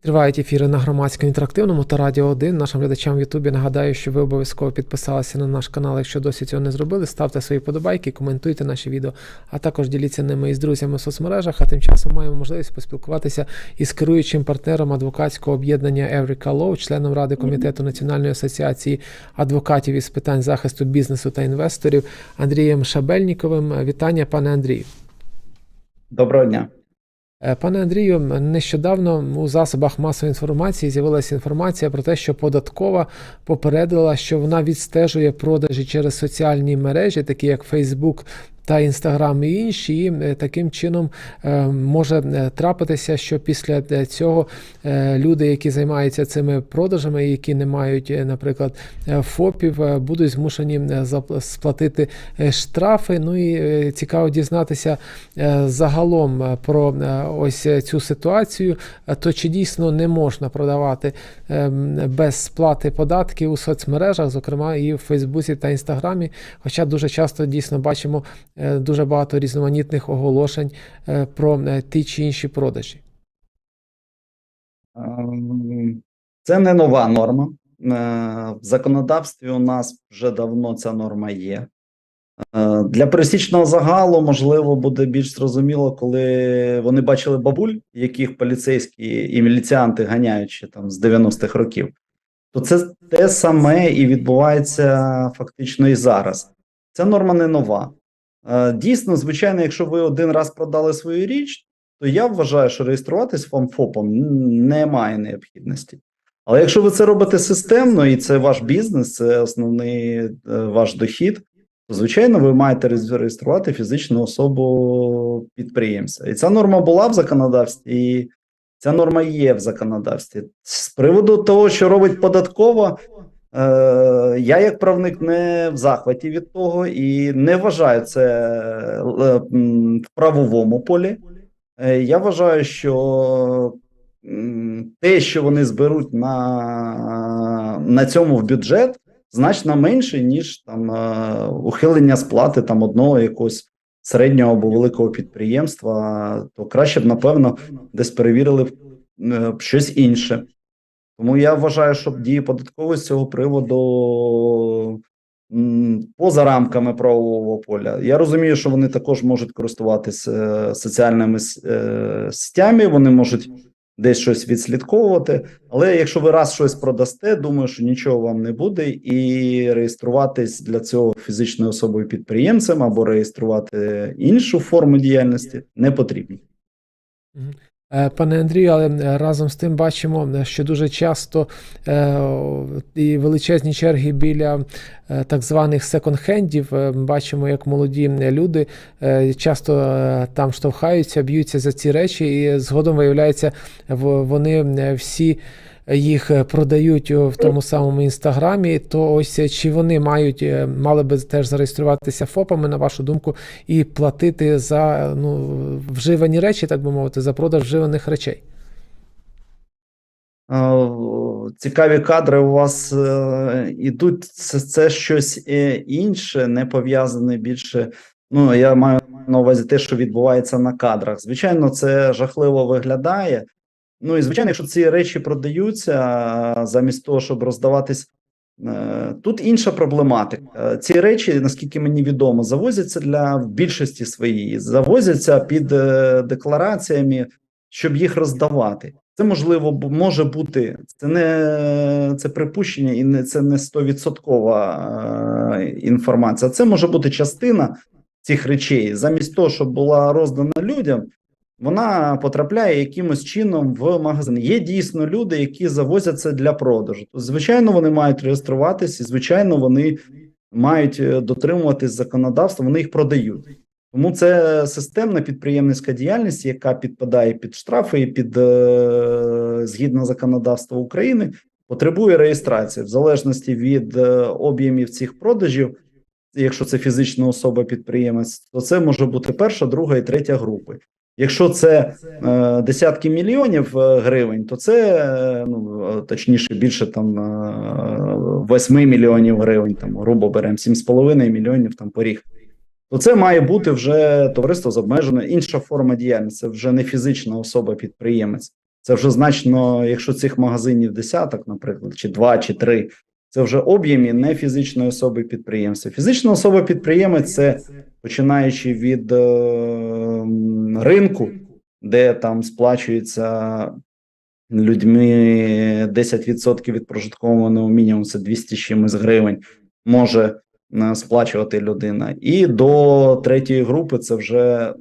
Тривають ефіри на громадському інтерактивному та радіо 1. Нашим глядачам в Ютубі нагадаю, що ви обов'язково підписалися на наш канал. Якщо досі цього не зробили, ставте свої подобайки, коментуйте наші відео, а також діліться ними із друзями в соцмережах. А тим часом маємо можливість поспілкуватися із керуючим партнером адвокатського об'єднання Еврика Law, членом ради комітету Національної асоціації адвокатів із питань захисту бізнесу та інвесторів Андрієм Шабельніковим. Вітання, пане Андрію. Доброго дня. Е, Пане Андрію, нещодавно у засобах масової інформації з'явилася інформація про те, що податкова попередила, що вона відстежує продажі через соціальні мережі, такі як Facebook та Instagram і інші, і е, таким чином е, може е, трапитися, що після цього люди, які займаються цими продажами, які не мають, наприклад, ФОПів, будуть змушені сплатити штрафи. Ну і цікаво дізнатися загалом про ось цю ситуацію. То чи дійсно не можна продавати ем, без сплати податків у соцмережах, зокрема і в Фейсбуці та Інстаграмі? Хоча дуже часто дійсно бачимо дуже багато різноманітних оголошень е, про е, ті чи інші продажі. Ем, Це не нова норма. Е, В законодавстві у нас вже давно ця норма є. Е, Для пересічного загалу, можливо, буде більш зрозуміло, коли вони бачили бабуль, яких поліцейські і міліціанти ганяють ще там з 90-х років. То це те саме і відбувається фактично і зараз. Ця норма не нова. Е, Дійсно, звичайно, якщо ви один раз продали свою річ, то я вважаю, що реєструватись вам ФОПом немає необхідності. Але якщо ви це робите системно і це ваш бізнес, це основний е, ваш дохід, то звичайно ви маєте реєс- реєструвати фізичну особу підприємця. І ця норма була в законодавстві, і ця норма є в законодавстві. З приводу того, що робить податкова, е, я як правник не в захваті від того і не вважаю це е, в правовому полі. Е, Я вважаю, що те, що вони зберуть на, на цьому в бюджет, значно менше, ніж там е, ухилення сплати там одного якогось середнього або великого підприємства, то краще б, напевно, десь перевірили е, щось інше. Тому я вважаю, що дії податкової з цього приводу поза рамками правового поля. Я розумію, що вони також можуть користуватися е, соціальними с- е, вони можуть десь щось відслідковувати. Але якщо ви раз щось продасте, думаю, що нічого вам не буде, і реєструватись для цього фізичною особою підприємцем або реєструвати іншу форму діяльності не потрібно. Е, Пане Андрію, але е, разом з тим бачимо, е, що дуже часто і величезні черги біля так званих секонд-хендів. Бачимо, як молоді люди часто там штовхаються, б'ються за ці речі, і згодом виявляється, в- вони всі. Їх е, продають в тому самому інстаграмі, то ось е, чи вони мають е, мали би теж зареєструватися ФОПами, на вашу думку, і платити за ну, вживані речі, так би мовити, за продаж вживаних речей. Е, Цікаві кадри у вас е, ідуть. Це, це щось е, інше, не пов'язане більше. Ну, я маю на увазі те, що відбувається на кадрах. Звичайно, це жахливо виглядає. Ну і звичайно, якщо ці речі продаються замість того, щоб роздаватись. е, Тут інша проблематика. Ці речі, наскільки мені відомо, завозяться для в більшості своїй, завозяться під е, деклараціями, щоб їх роздавати. Це можливо може бути це не це припущення, і не це не стовідсоткова е, інформація. Це може бути частина цих речей. Замість того, щоб була роздана людям, вона потрапляє якимось чином в магазин. Є дійсно люди, які завозять це для продажу. Звичайно, вони мають реєструватися, і звичайно, вони мають е, дотримуватись законодавства, вони їх продають. Тому це системна підприємницька діяльність, яка підпадає під штрафи і під е, згідно законодавства України, потребує реєстрації в залежності від е, об'ємів цих продажів. Якщо це фізична особа підприємець, то це може бути перша, друга і третя групи. Якщо це е, десятки мільйонів е, гривень, то це е, ну е, точніше більше там е, 8 мільйонів гривень, там грубо беремо 7,5 мільйонів там поріг. То це має бути вже товариство з обмеженою інша форма діяльності. Це вже не фізична особа підприємець. Це вже значно, якщо цих магазинів десяток, наприклад, чи два, чи три, це вже об'ємі не фізичної особи підприємства. Фізична особа підприємець це починаючи від е, ринку, де там сплачується людьми 10% від прожиткового мінімуму, мінімум, це 200 з чимось гривень, може е, сплачувати людина. І до третьої групи це вже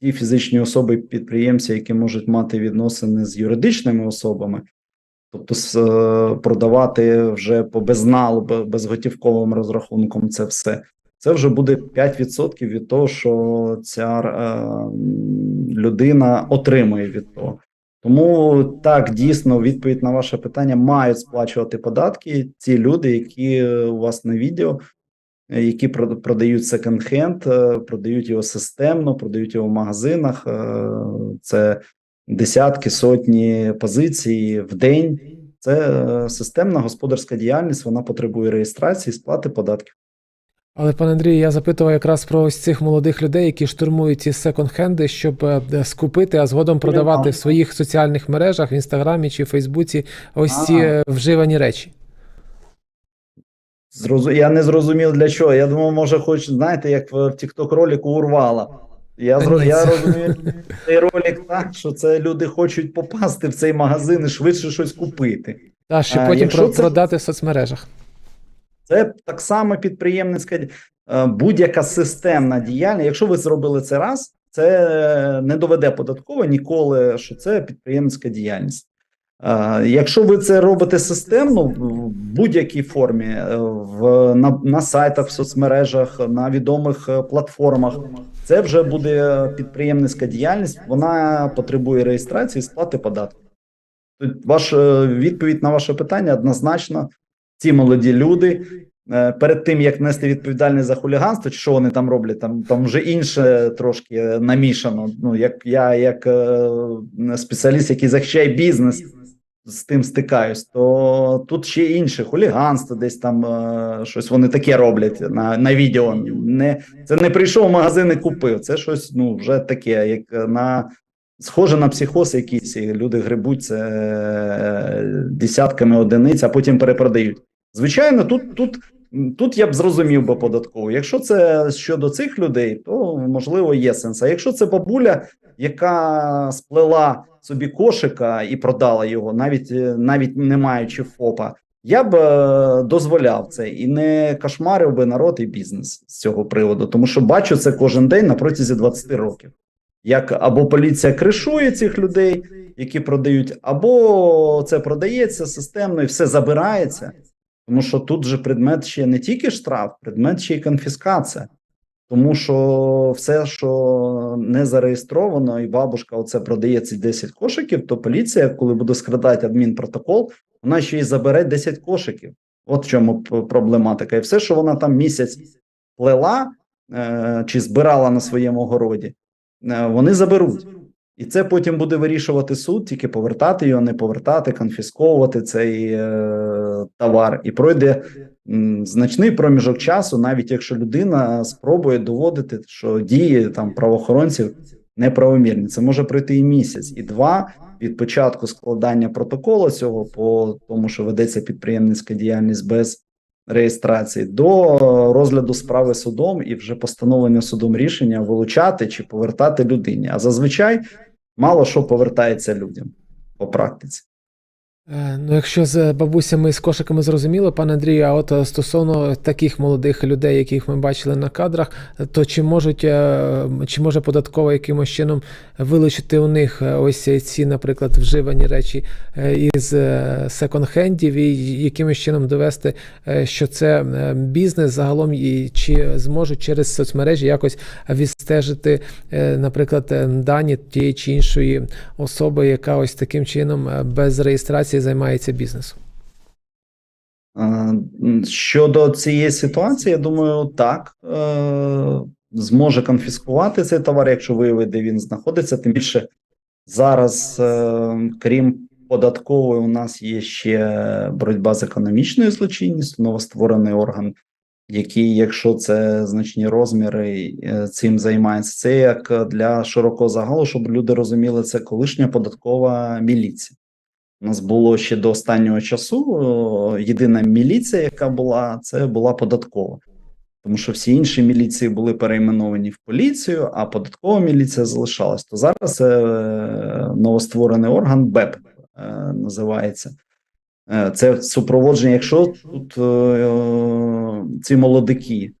ті фізичні особи підприємці, які можуть мати відносини з юридичними особами, тобто е, продавати вже по безналу, безготівковим розрахунком це все. Це вже буде 5% від того, що ця е, людина отримує від того. Тому так дійсно відповідь на ваше питання мають сплачувати податки ці люди, які у вас на відео, які продають секонд-хенд, е, продають його системно, продають його в магазинах. е, Це десятки, сотні позицій в день. Це е, системна господарська діяльність. Вона потребує реєстрації, сплати податків. Але, пане Андрію, я запитував якраз про ось цих молодих людей, які штурмують ці секонд-хенди, щоб е, скупити, а згодом продавати в своїх соціальних мережах, в інстаграмі чи Фейсбуці ось ці Ага. е, вживані речі. Я не зрозумів для чого. Я думав, може, хоч знаєте, як в TikTok ролику урвала. Я, зро... Я розумію цей ролик так, що це люди хочуть попасти в цей магазин і швидше щось купити. Та щоб А, потім про- це- продати в соцмережах. Це так само підприємницька е, будь-яка системна діяльність. Якщо ви зробили це раз, це не доведе податково ніколи, що це підприємницька діяльність. Е, Якщо ви це робите системно в будь-якій формі, е, в на, на сайтах, в соцмережах, на відомих е, платформах, це вже буде підприємницька діяльність. Вона потребує реєстрації, сплати податків. Тут ваша відповідь на ваше питання однозначно. Ці молоді люди е, перед тим як нести відповідальність за хуліганство, чи що вони там роблять, там там вже інше трошки е, намішано. Ну як я, як е, спеціаліст, який захищає бізнес, з тим стикаюсь, то тут ще інше хуліганство, десь там е, щось вони таке роблять на, на відео. Не це не прийшов в магазин і купив. Це щось ну вже таке, як на схоже на психоз, якийсь люди грибуть це е, десятками одиниць, а потім перепродають. Звичайно, тут, тут, тут я б зрозумів би податково. Якщо це щодо цих людей, то можливо є сенс. А якщо це бабуля, яка сплела собі кошика і продала його, навіть е, навіть не маючи ФОПа, я б е, дозволяв це і не кошмарив би народ і бізнес з цього приводу, тому що бачу це кожен день на протязі 20 років. Як або поліція кришує цих людей, які продають, або це продається системно і все забирається. Тому що тут же предмет ще не тільки штраф, предмет ще й конфіскація. Тому що все, що не зареєстровано, і бабушка оце продає ці 10 кошиків, то поліція, коли буде складати адмінпротокол, вона ще й забере 10 кошиків. От в чому проблематика. І все, що вона там місяць плела е, чи збирала на своєму городі, е, вони заберуть. І це потім буде вирішувати суд, тільки повертати його, не повертати, конфісковувати цей е, товар. І пройде м, значний проміжок часу, навіть якщо людина спробує доводити, що дії там правоохоронців неправомірні. Це може пройти і місяць, і два від початку складання протоколу цього, по тому, що ведеться підприємницька діяльність без реєстрації, до розгляду справи судом і вже постановлення судом рішення вилучати чи повертати людині. А зазвичай мало що повертається людям по практиці. Е, Ну, якщо з бабусями і з кошиками зрозуміло, пане Андрію, а от е, стосовно таких молодих людей, яких ми бачили на кадрах, то чи можуть е, чи може податково якимось чином вилучити у них е, ось ці, наприклад, вживані речі е, із е, секонд-хендів і якимось чином довести, е, що це е, бізнес загалом, і чи зможуть через соцмережі якось відстежити, е, наприклад, е, дані тієї чи іншої особи, яка ось таким чином е, без реєстрації займається бізнесом. Е, Щодо цієї ситуації, я думаю, так е, зможе конфіскувати цей товар, якщо виявить, де він знаходиться. Тим більше зараз, е, крім податкової, у нас є ще боротьба з економічною злочинністю, новостворений орган які, якщо це значні розміри, цим займаються. Це як для широкого загалу, щоб люди розуміли, це колишня податкова міліція. У нас було ще до останнього часу єдина міліція, яка була, це була податкова. Тому що всі інші міліції були перейменовані в поліцію, а податкова міліція залишалась. То зараз це е, новостворений орган БЕП е, називається. Е, Це супроводження. Якщо тут е, ці молодики е,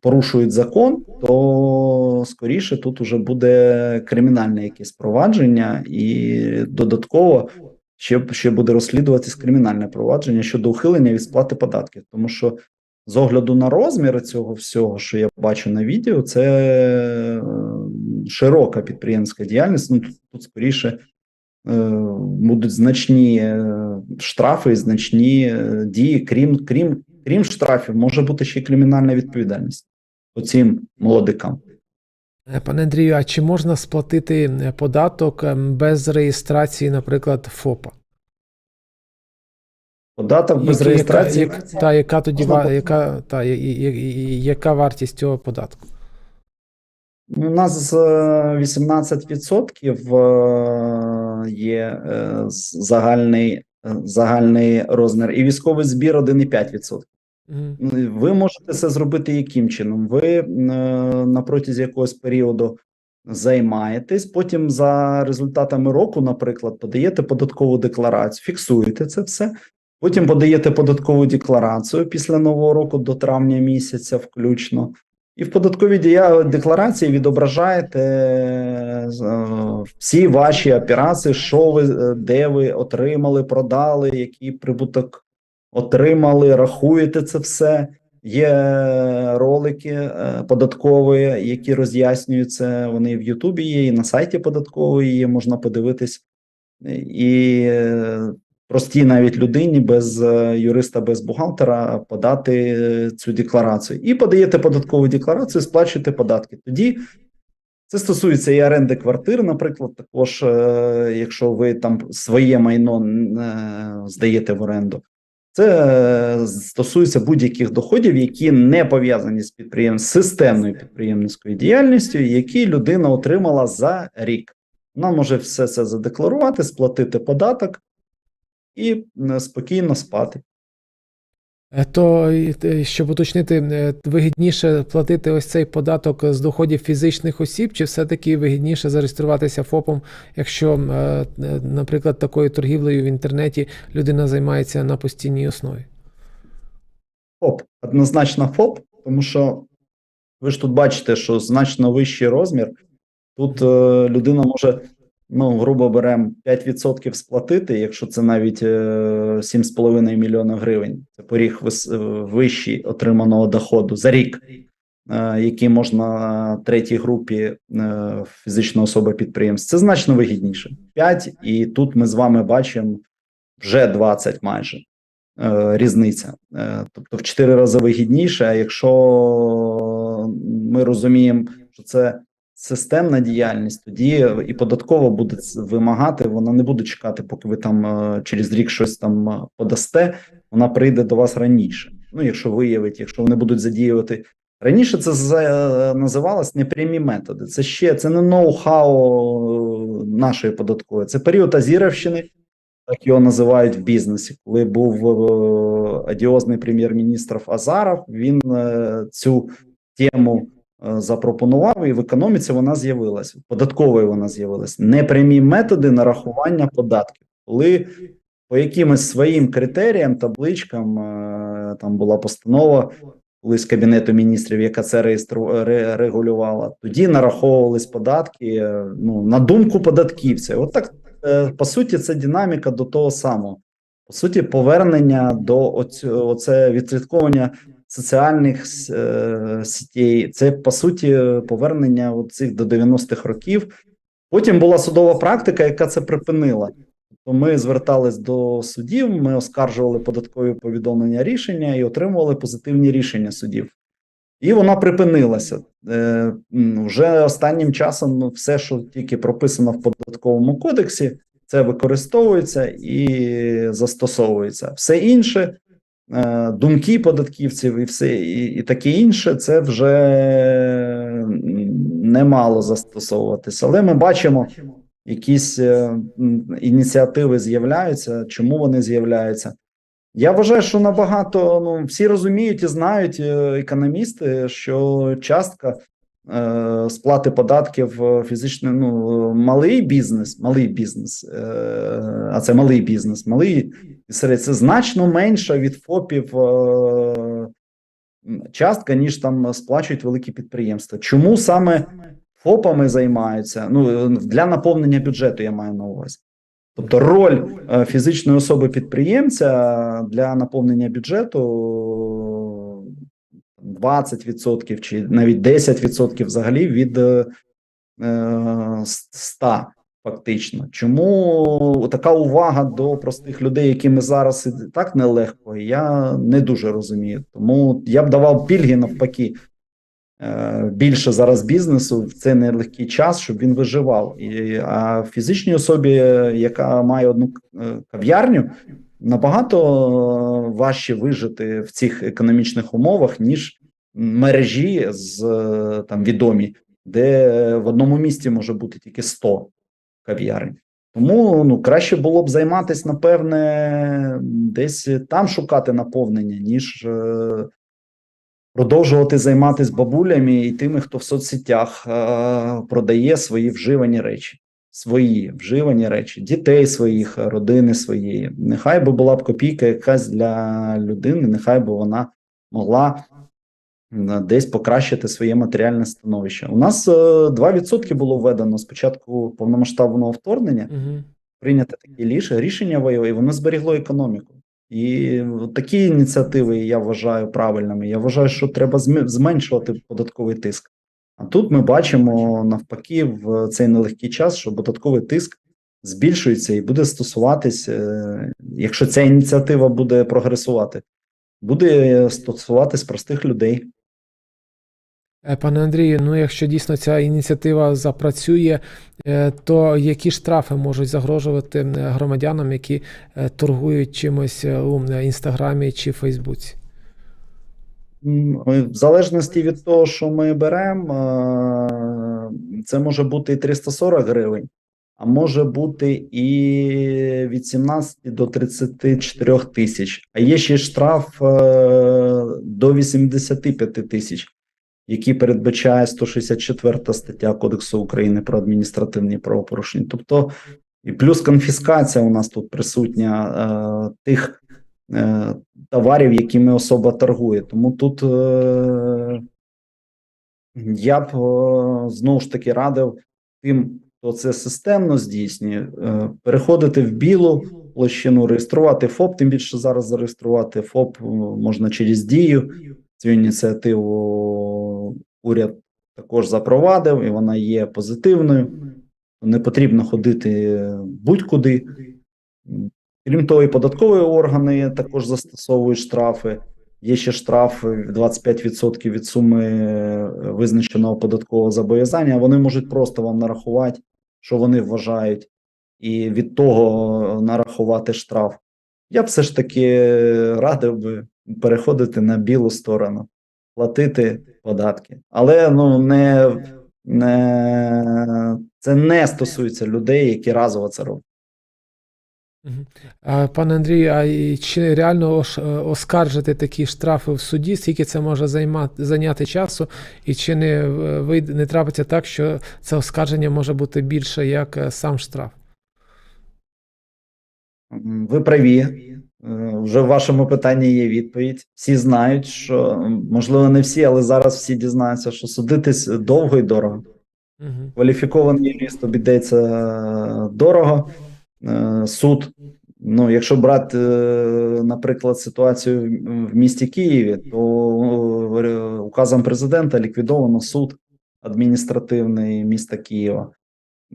порушують закон, то скоріше тут уже буде кримінальне якесь провадження, і додатково ще, ще буде розслідуватись кримінальне провадження щодо ухилення від сплати податків, тому що з огляду на розміри цього всього, що я бачу на відео, це е, широка підприємська діяльність. Ну тут, тут скоріше е, будуть значні е, штрафи і значні е, дії, крім, крім, крім штрафів, може бути ще й кримінальна відповідальність по цим молодикам. Е, Пане Андрію, а чи можна сплатити е, податок ем, без реєстрації, наприклад, ФОПа? Податок без Які- реєстрації. Яка, як, та, яка тоді Можна яка, та, я- я- я- яка вартість цього податку? У нас е, 18% е, є загальний, загальний розмір, і військовий збір 1,5%. Ви можете це зробити яким чином? Ви е, на протязі якогось періоду займаєтесь, потім за результатами року, наприклад, подаєте податкову декларацію, фіксуєте це все. Потім подаєте податкову декларацію після нового року до травня місяця, включно. І в податковій декларації відображаєте е, всі ваші операції, що ви е, де ви отримали, продали, який прибуток отримали, рахуєте це все. Є ролики е, податкові, які роз'яснюються. Вони в Ютубі є, і на сайті податкової є, можна подивитись. І е, простій навіть людині без е, юриста, без бухгалтера подати е, цю декларацію. І подаєте податкову декларацію, сплачуєте податки. Тоді це стосується і оренди квартир, наприклад, також, е, якщо ви там своє майно е, здаєте в оренду. Це е, стосується будь-яких доходів, які не пов'язані з підприєм... з системною підприємницькою діяльністю, які людина отримала за рік. Вона може все це задекларувати, сплатити податок і спокійно спати. Е, То, щоб уточнити, е, вигідніше платити ось цей податок з доходів фізичних осіб, чи все-таки вигідніше зареєструватися ФОПом, якщо, е, наприклад, такою торгівлею в інтернеті людина займається на постійній основі? ФОП, однозначно ФОП, тому що ви ж тут бачите, що значно вищий розмір. Тут людина може, ну, грубо беремо, 5% сплатити, якщо це навіть е, 7,5 мільйона гривень. Це поріг е, вищий отриманого доходу за рік, е, який можна третій групі е, фізичної особи підприємств. Це значно вигідніше. 5, і тут ми з вами бачимо вже 20 майже е, різниця. Е, Тобто в 4 рази вигідніше. А якщо ми розуміємо, що це системна діяльність, тоді і податково буде вимагати. Вона не буде чекати, поки ви там е, через рік щось там е, подасте. Вона прийде до вас раніше. Ну, якщо виявить, якщо вони будуть задіювати. Раніше це називалось непрямі методи. Це ще це не ноу-хау нашої податкової, це період Азіровщини, так його називають в бізнесі. Коли був е, одіозний прем'єр-міністр Азаров, він е, цю тему е, запропонував, і в економіці вона з'явилась. В податкової вона з'явилась. Непрямі методи нарахування податків, коли по якимось своїм критеріям, табличкам е, там була постанова. Колись Кабінету міністрів, яка це реєстру ре- регулювала, тоді нараховувались податки е, ну на думку податківця. От так е, по суті, це динаміка до того самого. По суті, повернення до оце відслідковування соціальних е, сітей. Це по суті повернення оцих до 90-х років. Потім була судова практика, яка це припинила. Тобто ми звертались до судів, ми оскаржували податкові повідомлення рішення і отримували позитивні рішення судів. І вона припинилася. Е, вже останнім часом все, що тільки прописано в податковому кодексі, це використовується і застосовується. Все інше думки податківців і все і, і таке інше, це вже не мало застосовуватися. Але ми бачимо, якісь е, ініціативи з'являються. Чому вони з'являються? Я вважаю, що набагато ну всі розуміють і знають е, економісти, що частка е, сплати податків е, фізичний, ну малий бізнес, малий бізнес, е, а це малий бізнес, малий серед це значно менша від ФОПів е, частка, ніж там сплачують великі підприємства. Чому саме ФОПами займаються? Ну для наповнення бюджету я маю на увазі. Тобто роль е, фізичної особи підприємця для наповнення бюджету 20% чи навіть 10% взагалі від е, е, 100 фактично. Чому така увага до простих людей, якими зараз і так нелегко, я не дуже розумію. Тому я б давав пільги навпаки е, більше зараз бізнесу в цей нелегкий час, щоб він виживав. І, а фізичній особі, е, яка має одну е, кав'ярню, набагато е, важче вижити в цих економічних умовах, ніж мережі з е, там відомі, де в одному місті може бути тільки 100 кав'ярень. Тому ну краще було б займатися, напевне, десь там шукати наповнення, ніж е, продовжувати займатися бабулями і тими, хто в соцсетях е, продає свої вживані речі, свої вживані речі, дітей своїх, родини своєї. Нехай би була б копійка якась для людини, нехай би вона могла десь покращити своє матеріальне становище. У нас е, 2% було введено з початку повномасштабного вторгнення Угу. прийняти такі ліж- рішення воєві, воно зберігло економіку. І такі ініціативи я вважаю правильними. Я вважаю, що треба зменшувати податковий тиск. А тут ми бачимо навпаки в цей нелегкий час, що податковий тиск збільшується і буде стосуватись, е, якщо ця ініціатива буде прогресувати, буде стосуватись простих людей. Е, Пане Андрію, ну якщо дійсно ця ініціатива запрацює, е, то які штрафи можуть загрожувати е, громадянам, які торгують чимось у інстаграмі чи Фейсбуці? В залежності від того, що ми беремо, це може бути і 340 гривень, а може бути і від 17 до 34 тисяч. А є ще штраф до 85 тисяч, який передбачає 164 стаття Кодексу України про адміністративні правопорушення. Тобто, і плюс конфіскація у нас тут присутня е, тих е, товарів, якими особа торгує. Тому тут е, я б е, знову ж таки радив тим, хто це системно здійснює, е, переходити в білу площину, реєструвати ФОП. Тим більше зараз зареєструвати ФОП е, можна через дію. Цю ініціативу уряд також запровадив, і вона є позитивною. Не потрібно ходити будь-куди. Крім того, і податкові органи також застосовують штрафи. Є ще штраф 25% від суми е, визначеного податкового зобов'язання. Вони можуть просто вам нарахувати, що вони вважають, і від того нарахувати штраф. Я б все ж таки радив би переходити на білу сторону, платити податки. Але ну не, не це не стосується людей, які разово це роблять. Пане Андрію, а чи реально е, оскаржити такі штрафи в суді? Скільки це може займати зайняти часу, і чи не е, вийде не трапиться так, що це оскарження може бути більше як е, сам штраф? Ви праві. Е, Вже в вашому питанні є відповідь. Всі знають, що можливо не всі, але зараз всі дізнаються, що судитись довго і дорого. Угу. Кваліфікований юрист обійдеться е, дорого. Е, Суд. Ну, якщо брати, наприклад, ситуацію в- місті Києві, то указом президента ліквідовано суд адміністративний міста Києва.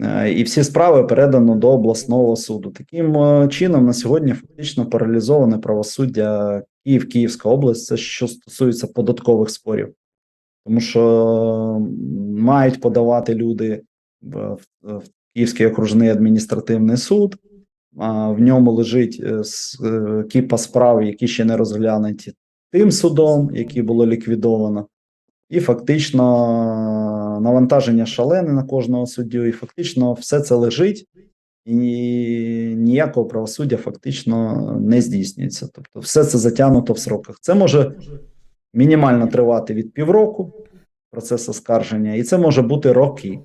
Е, І всі справи передано до обласного суду. Таким е, чином, на сьогодні фактично паралізоване правосуддя Київ, Київська область, це що стосується податкових спорів, тому що мають подавати люди в, Київський окружний адміністративний суд, а в ньому лежить е, кіпа справ, які ще не розглянуті тим судом, який було ліквідовано, і фактично навантаження шалене на кожного суддю, і фактично все це лежить, і ніякого правосуддя фактично не здійснюється. Тобто, все це затягнуто в сроках. Це може мінімально тривати від півроку процес оскарження, і це може бути роки.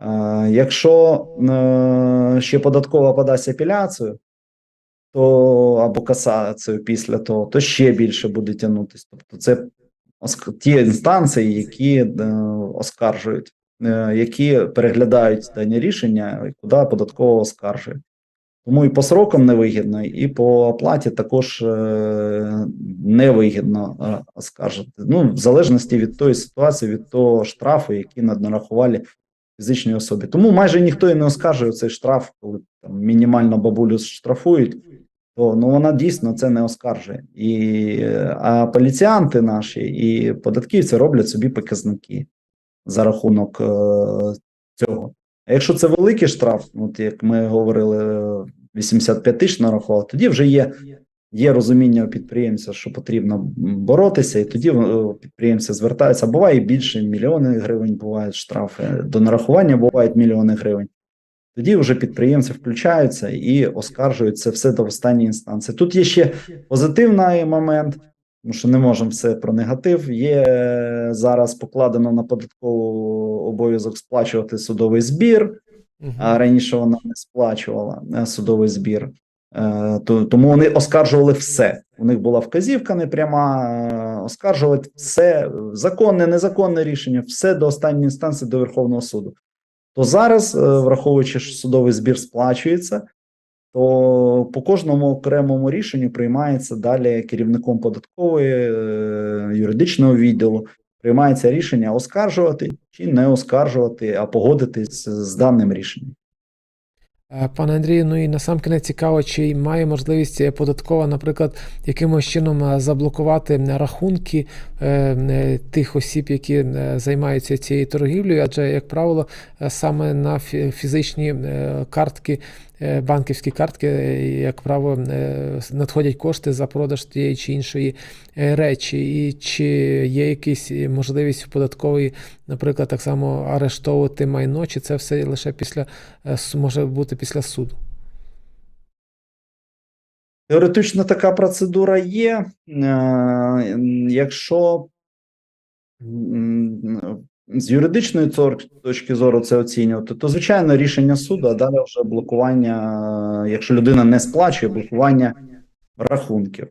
Е, Якщо е, ще податкова подасть апеляцію, то або касацію після того, то ще більше буде тягнутися. Тобто, це ті інстанції, які е, оскаржують, е, які переглядають дані рішення, і куди податкова оскаржує. Тому і по срокам невигідно, і по оплаті також е, невигідно оскаржити. Ну, в залежності від тої ситуації, від того штрафу, який над- нарахували фізичній особі. Тому майже ніхто і не оскаржує цей штраф, коли там мінімально бабулю штрафують, то ну вона дійсно це не оскаржує. І а поліціянти наші і податківці роблять собі показники за рахунок е, цього. А якщо це великий штраф, от як ми говорили, 85 тисяч нарахували, тоді вже є, є розуміння у підприємця, що потрібно боротися, і тоді е, підприємці звертаються. Буває більше мільйони гривень, бувають штрафи, до нарахування бувають мільйони гривень. Тоді вже підприємці включаються і оскаржують це все до останньої інстанції. Тут є ще позитивний момент, тому що не можемо все про негатив. Є зараз покладено на податкову обов'язок сплачувати судовий збір, а раніше вона не сплачувала е, судовий збір. Е, Тому вони оскаржували все. У них була вказівка непряма, е, оскаржувати все законне, незаконне рішення, все до останньої інстанції до Верховного суду. То зараз, е, враховуючи, що судовий збір сплачується, то по кожному окремому рішенню приймається далі керівником податкової е, юридичного відділу. Приймається рішення оскаржувати чи не оскаржувати, а погодитись з даним рішенням. Е, Пане Андрію, ну і насамкінець цікаво, чи має можливість е, податкова, наприклад, якимось чином е, заблокувати рахунки тих осіб, які займаються цією торгівлею, адже, як правило, саме на фі- фізичні картки, банківські картки, е, як правило, е, надходять кошти за продаж тієї чи іншої е, речі. І чи є якась е, можливість податкової, наприклад, так само арештовувати майно, чи це все лише після е, може бути після суду. Теоретично така процедура є. Е, Якщо з юридичної точки зору це оцінювати, то звичайно рішення суду, а далі вже блокування, якщо людина не сплачує, блокування рахунків.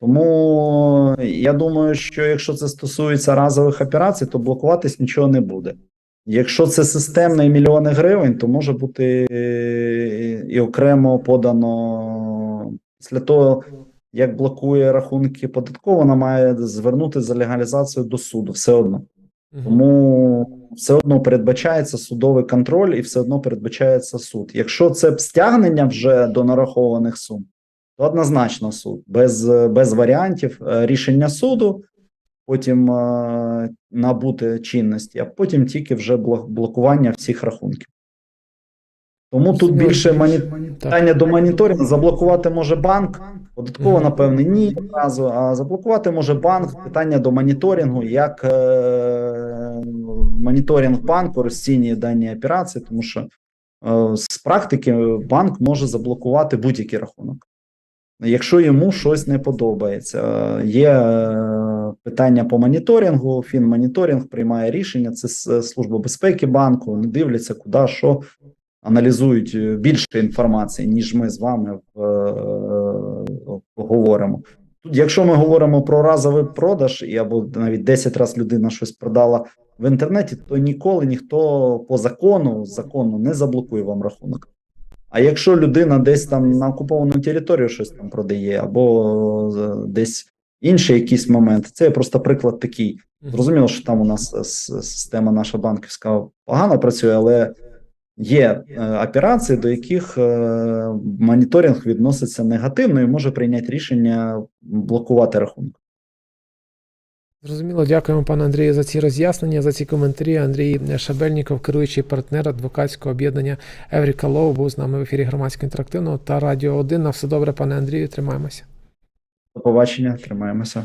Тому я думаю, що якщо це стосується разових операцій, то блокуватись нічого не буде. Якщо це системне мільйони гривень, то може бути і окремо подано після того, як блокує рахунки податково, вона має звернути за легалізацію до суду все одно. Тому все одно передбачається судовий контроль і все одно передбачається суд. Якщо це стягнення вже до нарахованих сум, то однозначно суд без, без варіантів Е, рішення суду, потім е, набути чинності, а потім тільки вже блок- блокування всіх рахунків. Тому тут більше питання до моніторингу. Заблокувати може банк, податково, напевне, ні одразу. А заблокувати може банк. Питання до моніторингу, як е, моніторинг банку розцінює дані операції, тому що е, з практики банк може заблокувати будь-який рахунок. Якщо йому щось не подобається, Е, є е, питання по моніторингу. Фінмоніторинг приймає рішення. Це служба безпеки банку. Вони дивляться, куди що аналізують е, більше інформації, ніж ми з вами в, е, говоримо. Тут, якщо ми говоримо про разовий продаж, і або навіть 10 разів людина щось продала в інтернеті, то ніколи ніхто по закону закону не заблокує вам рахунок. А якщо людина десь там на окуповану територію щось там продає, або е, десь інший якийсь момент, це просто приклад такий. Зрозуміло, що там у нас е, система наша банківська погано працює, але є е, операції, до яких е, моніторинг відноситься негативно і може прийняти рішення блокувати рахунок. Зрозуміло, дякуємо, пане Андрію, за ці роз'яснення, за ці коментарі. Андрій Шабельніков, керуючий партнер адвокатського об'єднання Евріка Лоу, був з нами в ефірі громадського інтерактивного та Радіо 1. На все добре, пане Андрію, тримаємося. До побачення, тримаємося.